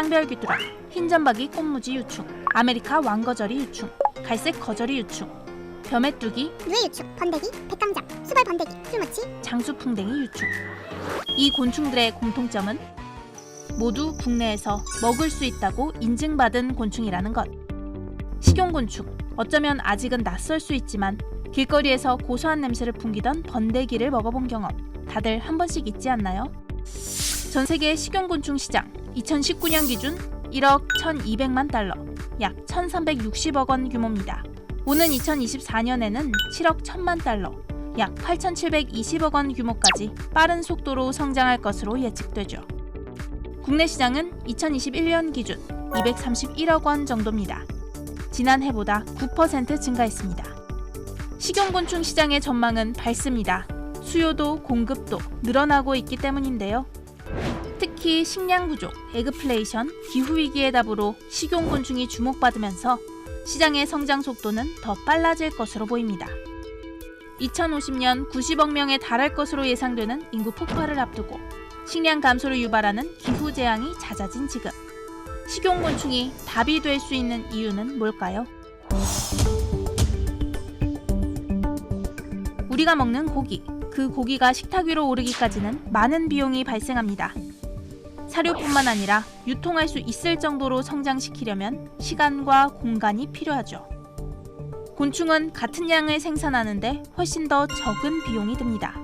쌍별귀뚜라, 흰점박이 꽃무지 유충, 아메리카 왕거절이 유충, 갈색 거절이 유충, 벼메뚜기, 유해유축, 번데기, 백감장, 수벌 번데기, 풀무치, 장수풍뎅이 유충. 이 곤충들의 공통점은 모두 국내에서 먹을 수 있다고 인증받은 곤충이라는 것. 식용곤충. 어쩌면 아직은 낯설 수 있지만 길거리에서 고소한 냄새를 풍기던 번데기를 먹어본 경험 다들 한 번씩 있지 않나요? 전 세계 식용곤충 시장 2019년 기준 1억 1,200만 달러, 약 1,360억 원 규모입니다. 오는 2024년에는 7억 1천만 달러, 약 8,720억 원 규모까지 빠른 속도로 성장할 것으로 예측되죠. 국내 시장은 2021년 기준 231억 원 정도입니다. 지난해보다 9% 증가했습니다. 식용곤충 시장의 전망은 밝습니다. 수요도 공급도 늘어나고 있기 때문인데요. 특히 식량 부족, 에그플레이션, 기후 위기의 답으로 식용곤충이 주목받으면서 시장의 성장 속도는 더 빨라질 것으로 보입니다. 2050년 90억 명에 달할 것으로 예상되는 인구 폭발을 앞두고 식량 감소를 유발하는 기후 재앙이 잦아진 지금 식용곤충이 답이 될 수 있는 이유는 뭘까요? 우리가 먹는 고기, 그 고기가 식탁 위로 오르기까지는 많은 비용이 발생합니다. 사료뿐만 아니라 유통할 수 있을 정도로 성장시키려면 시간과 공간이 필요하죠. 곤충은 같은 양을 생산하는데 훨씬 더 적은 비용이 듭니다.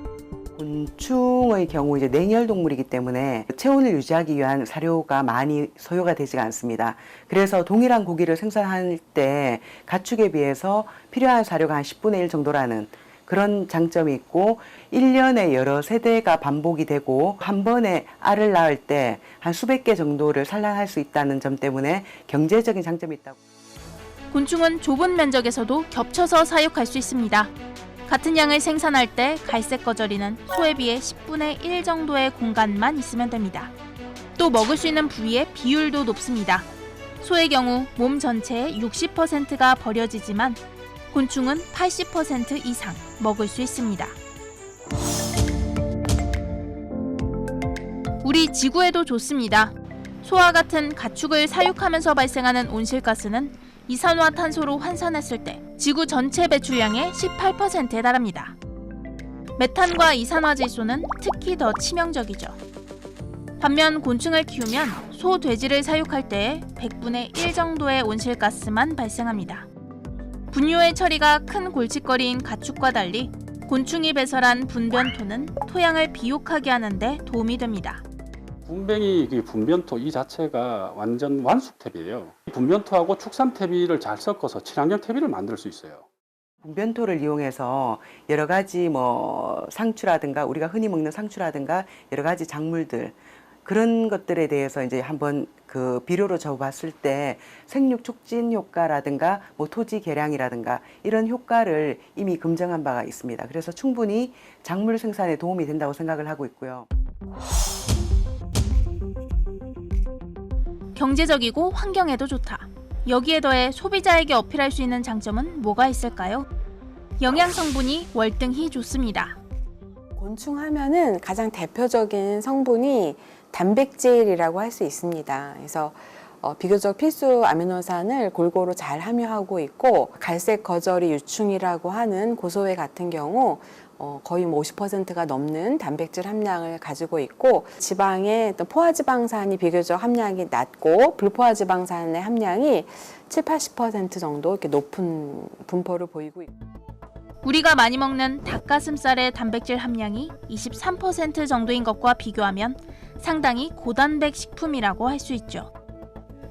곤충의 경우 이제 냉열 동물이기 때문에 체온을 유지하기 위한 사료가 많이 소요가 되지가 않습니다. 그래서 동일한 고기를 생산할 때 가축에 비해서 필요한 사료가 한 10분의 1 정도라는 그런 장점이 있고 1년에 여러 세대가 반복이 되고 한 번에 알을 낳을 때 한 수백 개 정도를 산란할 수 있다는 점 때문에 경제적인 장점이 있다고 곤충은 좁은 면적에서도 겹쳐서 사육할 수 있습니다. 같은 양을 생산할 때 갈색 거저리는 소에 비해 10분의 1 정도의 공간만 있으면 됩니다. 또 먹을 수 있는 부위의 비율도 높습니다. 소의 경우 몸 전체의 60%가 버려지지만 곤충은 80% 이상 먹을 수 있습니다. 우리 지구에도 좋습니다. 소와 같은 가축을 사육하면서 발생하는 온실가스는 이산화탄소로 환산했을 때 지구 전체 배출량의 18%에 달합니다. 메탄과 이산화질소는 특히 더 치명적이죠. 반면 곤충을 키우면 소, 돼지를 사육할 때에 100분의 1 정도의 온실가스만 발생합니다. 분뇨의 처리가 큰 골칫거리인 가축과 달리 곤충이 배설한 분변토는 토양을 비옥하게 하는데 도움이 됩니다. 분뱅이 그 분변토 이 자체가 완전 완숙탭이에요. 분변토하고 축산탭이를 잘 섞어서 친환경 퇴비를 만들 수 있어요. 분변토를 이용해서 여러 가지 뭐 상추라든가 우리가 흔히 먹는 상추라든가 여러 가지 작물들 그런 것들에 대해서 이제 한번 그 비료로 적어봤을 때 생육 촉진 효과라든가 뭐 토지 개량이라든가 이런 효과를 이미 검증한 바가 있습니다. 그래서 충분히 작물 생산에 도움이 된다고 생각을 하고 있고요. 경제적이고 환경에도 좋다. 여기에 더해 소비자에게 어필할 수 있는 장점은 뭐가 있을까요? 영양 성분이 월등히 좋습니다. 곤충 하면은 가장 대표적인 성분이 단백질이라고 할 수 있습니다. 그래서 어, 비교적 필수 아미노산을 골고루 잘 함유하고 있고 갈색 거절이 유충이라고 하는 고소회 같은 경우 어, 거의 뭐 50%가 넘는 단백질 함량을 가지고 있고 지방의 포화지방산이 비교적 함량이 낮고 불포화지방산의 함량이 7, 80% 정도 이렇게 높은 분포를 보이고 있고 우리가 많이 먹는 닭가슴살의 단백질 함량이 23% 정도인 것과 비교하면 상당히 고단백 식품이라고 할 수 있죠.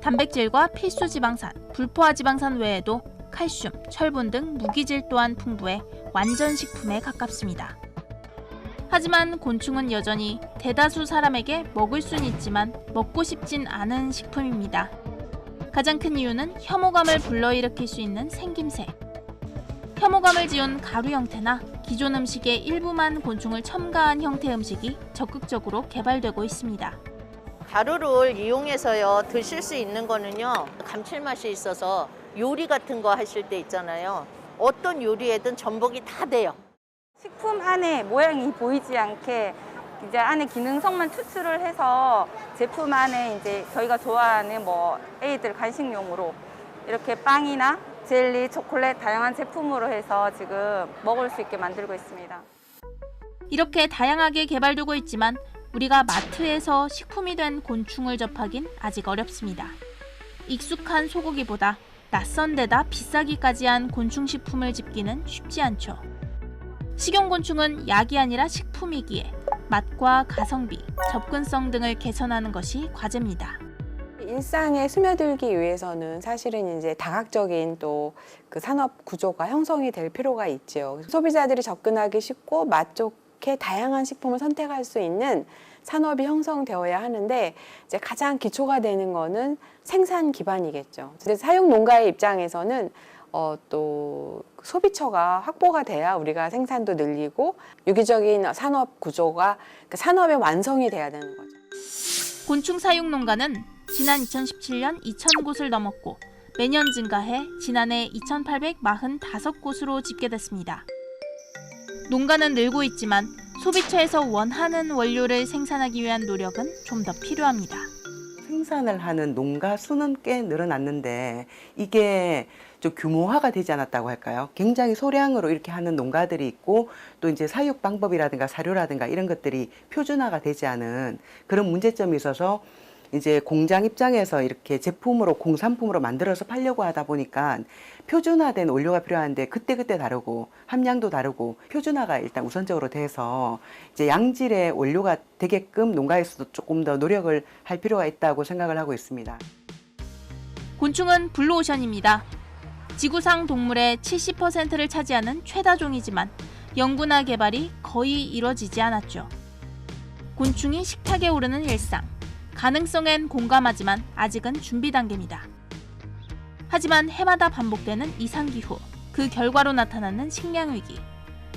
단백질과 필수 지방산, 불포화 지방산 외에도 칼슘, 철분 등 무기질 또한 풍부해 완전 식품에 가깝습니다. 하지만 곤충은 여전히 대다수 사람에게 먹을 수는 있지만 먹고 싶진 않은 식품입니다. 가장 큰 이유는 혐오감을 불러일으킬 수 있는 생김새. 혐오감을 지운 가루 형태나 기존 음식의 일부만 곤충을 첨가한 형태 음식이 적극적으로 개발되고 있습니다. 가루를 이용해서요 드실 수 있는 거는요 감칠맛이 있어서 요리 같은 거 하실 때 있잖아요 어떤 요리에든 전복이 다 돼요 식품 안에 모양이 보이지 않게 이제 안에 기능성만 추출을 해서 제품 안에 이제 저희가 좋아하는 뭐 애들 간식용으로 이렇게 빵이나 젤리, 초콜릿 다양한 제품으로 해서 지금 먹을 수 있게 만들고 있습니다. 이렇게 다양하게 개발되고 있지만 우리가 마트에서 식품이 된 곤충을 접하긴 아직 어렵습니다. 익숙한 소고기보다 낯선 데다 비싸기까지 한 곤충 식품을 집기는 쉽지 않죠. 식용곤충은 약이 아니라 식품이기에 맛과 가성비, 접근성 등을 개선하는 것이 과제입니다. 일상에 스며들기 위해서는 사실은 이제 다각적인 또 그 산업 구조가 형성이 될 필요가 있죠. 소비자들이 접근하기 쉽고 맛 좋게 다양한 식품을 선택할 수 있는 산업이 형성되어야 하는데 이제 가장 기초가 되는 거는 생산 기반이겠죠. 근데 사육 농가의 입장에서는 어, 또 소비처가 확보가 돼야 우리가 생산도 늘리고 유기적인 산업 구조가 그 산업의 완성이 돼야 되는 거죠. 곤충 사육 농가는 지난 2017년 2,000곳을 넘었고 매년 증가해 지난해 2,845곳으로 집계됐습니다. 농가는 늘고 있지만 소비처에서 원하는 원료를 생산하기 위한 노력은 좀 더 필요합니다. 생산을 하는 농가 수는 꽤 늘어났는데 이게 좀 규모화가 되지 않았다고 할까요? 굉장히 소량으로 이렇게 하는 농가들이 있고 또 이제 사육 방법이라든가 사료라든가 이런 것들이 표준화가 되지 않은 그런 문제점이 있어서 이제 공장 입장에서 이렇게 제품으로 공산품으로 만들어서 팔려고 하다 보니까 표준화된 원료가 필요한데 그때그때 다르고 함량도 다르고 표준화가 일단 우선적으로 돼서 이제 양질의 원료가 되게끔 농가에서도 조금 더 노력을 할 필요가 있다고 생각을 하고 있습니다. 곤충은 블루오션입니다. 지구상 동물의 70%를 차지하는 최다종이지만 연구나 개발이 거의 이뤄지지 않았죠. 곤충이 식탁에 오르는 일상. 가능성엔 공감하지만 아직은 준비 단계입니다. 하지만 해마다 반복되는 이상기후, 그 결과로 나타나는 식량위기.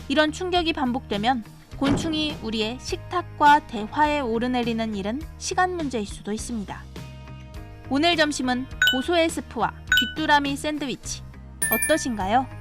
이런 충격이 반복되면 곤충이 우리의 식탁과 대화에 오르내리는 일은 시간 문제일 수도 있습니다. 오늘 점심은 고소의 스프와 귀뚜라미 샌드위치. 어떠신가요?